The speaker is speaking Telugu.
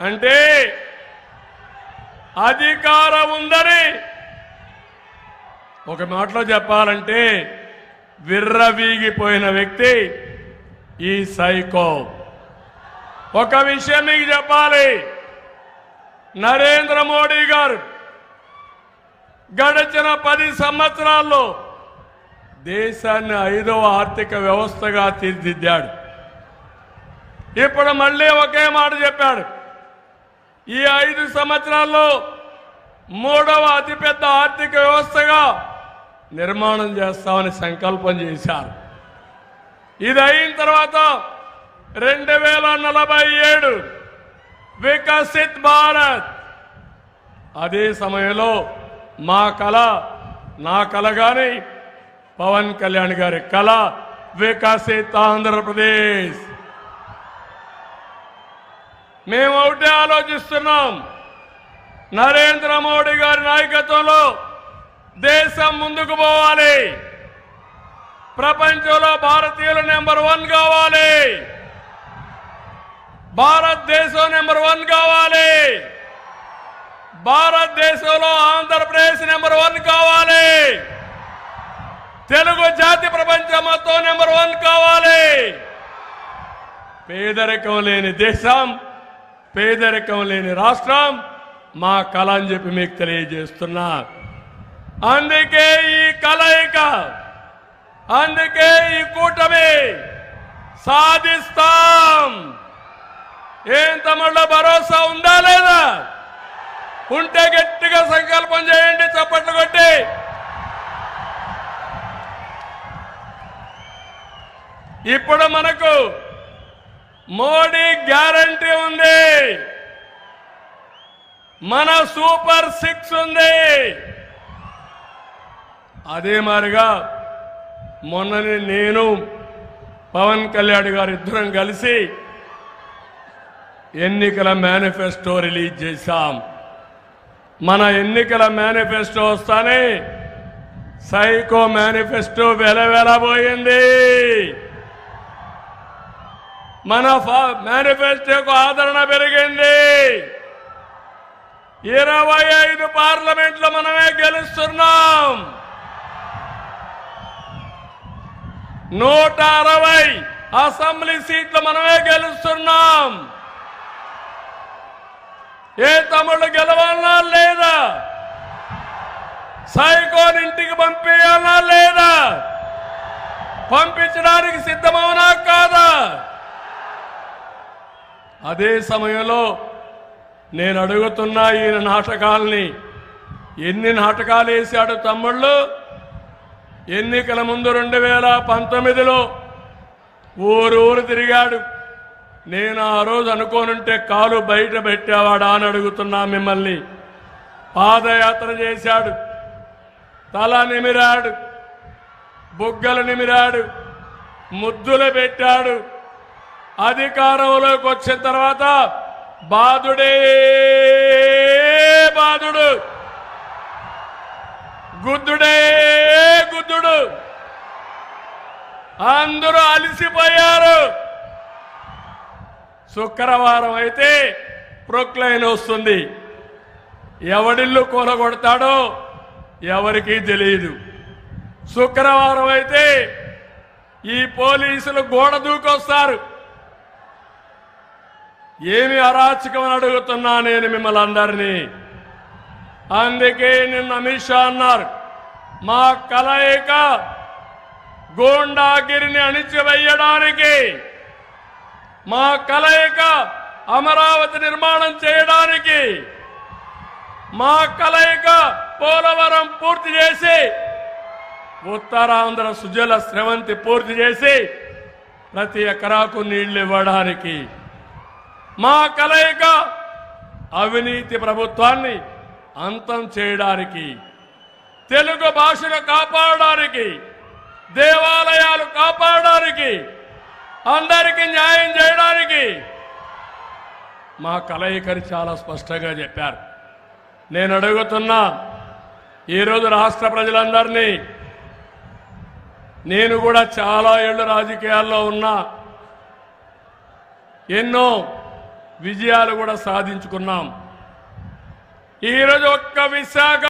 అంటే అధికారం ఉందని ఒక మాటలో చెప్పాలంటే విర్రవీగిపోయిన వ్యక్తి ఈ సైకో. ఒక విషయం మీకు చెప్పాలి. నరేంద్ర మోడీ గారు గడిచిన పది సంవత్సరాల్లో దేశాన్ని ఐదవ ఆర్థిక వ్యవస్థగా తీర్చిదిద్దాడు. ఇప్పుడు మళ్ళీ ఒకే మాట చెప్పాడు. ఈ ఐదు సంవత్సరాల్లో మూడవ అతిపెద్ద ఆర్థిక వ్యవస్థగా నిర్మాణం చేస్తామని సంకల్పం చేశారు. ఇది అయిన తర్వాత రెండు వేల నలభై ఏడు వికసిత్ భారత్. అదే సమయంలో మా కళ నా కళ కానీ పవన్ కళ్యాణ్ గారి కళ వికసిత్ ఆంధ్రప్రదేశ్. మేము ఒకటే ఆలోచిస్తున్నాం. నరేంద్ర మోడీ గారి నాయకత్వంలో దేశం ముందుకు పోవాలి. ప్రపంచంలో భారతీయులు నెంబర్ వన్ కావాలి. భారతదేశం నెంబర్ వన్ కావాలి. భారతదేశంలో ఆంధ్రప్రదేశ్ నెంబర్ వన్ కావాలి. తెలుగు జాతి ప్రపంచం మొత్తం నెంబర్ వన్ కావాలి. పేదరికం లేని దేశం పేదరికం లేని రాష్ట్రం మా కళ అని చెప్పి మీకు తెలియజేస్తున్నా. అందుకే ఈ కలయిక అందుకే ఈ కూటమి సాధిస్తాం. ఏం తమిళలో భరోసా ఉందా లేదా? ఉంటే గట్టిగా సంకల్పం చేయండి చప్పట్లు కొట్టి. ఇప్పుడు మనకు మోడీ గ్యారంటీ ఉంది. మన సూపర్ సిక్స్ ఉంది. అదే మారిగా మొన్ననే నేను పవన్ కళ్యాణ్ గారు ఇద్దరం కలిసి ఎన్నికల మేనిఫెస్టో రిలీజ్ చేశాం. మన ఎన్నికల మేనిఫెస్టో వస్తానే సైకో మేనిఫెస్టో వెలవెలబోయింది. మన మేనిఫెస్టోకు ఆదరణ పెరిగింది. ఇరవై ఐదు పార్లమెంట్లో మనమే గెలుస్తున్నాం. నూట అరవై అసెంబ్లీ సీట్లు మనమే గెలుస్తున్నాం. ఏ తమ్ముళ్ళు గెలవాలన్నా లేదా? సైకోన్ ఇంటికి పంపించాలన్నా లేదా? పంపించడానికి సిద్ధమవునా కాదా? అదే సమయంలో నేను అడుగుతున్న ఈయన నాటకాల్ని ఎన్ని నాటకాలు వేశాడు తమ్ముళ్ళు? ఎన్నికల ముందు రెండు వేల పంతొమ్మిదిలో ఊరు ఊరు తిరిగాడు. నేను ఆ రోజు అనుకోనుంటే కాలు బయట పెట్టేవాడా అని అడుగుతున్నా మిమ్మల్ని. పాదయాత్ర చేశాడు. తల నిమిరాడు. బుగ్గలు నిమిరాడు. ముద్దులు పెట్టాడు. అధికారంలోకి వచ్చిన తర్వాత బాధుడే బాధుడు. గుద్దుడే గుద్దుడు. అందరూ అలసిపోయారు. శుక్రవారం అయితే ప్రొక్లైన్ వస్తుంది. ఎవడిల్లు కూలగొడతాడో ఎవరికీ తెలియదు. శుక్రవారం అయితే ఈ పోలీసులు గోడ దూకొస్తారు. ఏమి అరాచకం అడుగుతున్నా నేను మిమ్మల్ని అందరినీ. అందుకే నిన్న అమిత్ షా అన్నారు మా కలయిక గోండాగిరిని అణిచివేయడానికి మా కలయిక అమరావతి నిర్మాణం చేయడానికి మా కలయిక పోలవరం పూర్తి చేసి ఉత్తరాంధ్ర సుజల స్రవంతి పూర్తి చేసి ప్రతి ఎకరాకు నీళ్ళు ఇవ్వడానికి మా కలయిక అవినీతి ప్రభుత్వాన్ని అంతం చేయడానికి తెలుగు భాషను కాపాడడానికి దేవాలయాలు కాపాడడానికి అందరికీ న్యాయం చేయడానికి మా కలయికని చాలా స్పష్టంగా చెప్పారు. నేను అడుగుతున్నా ఈరోజు రాష్ట్ర ప్రజలందరినీ నేను కూడా చాలా ఏళ్ళు రాజకీయాల్లో ఉన్నా ఎన్నో విజయాలు కూడా సాధించుకున్నాం. ఈరోజు ఒక్క విశాఖ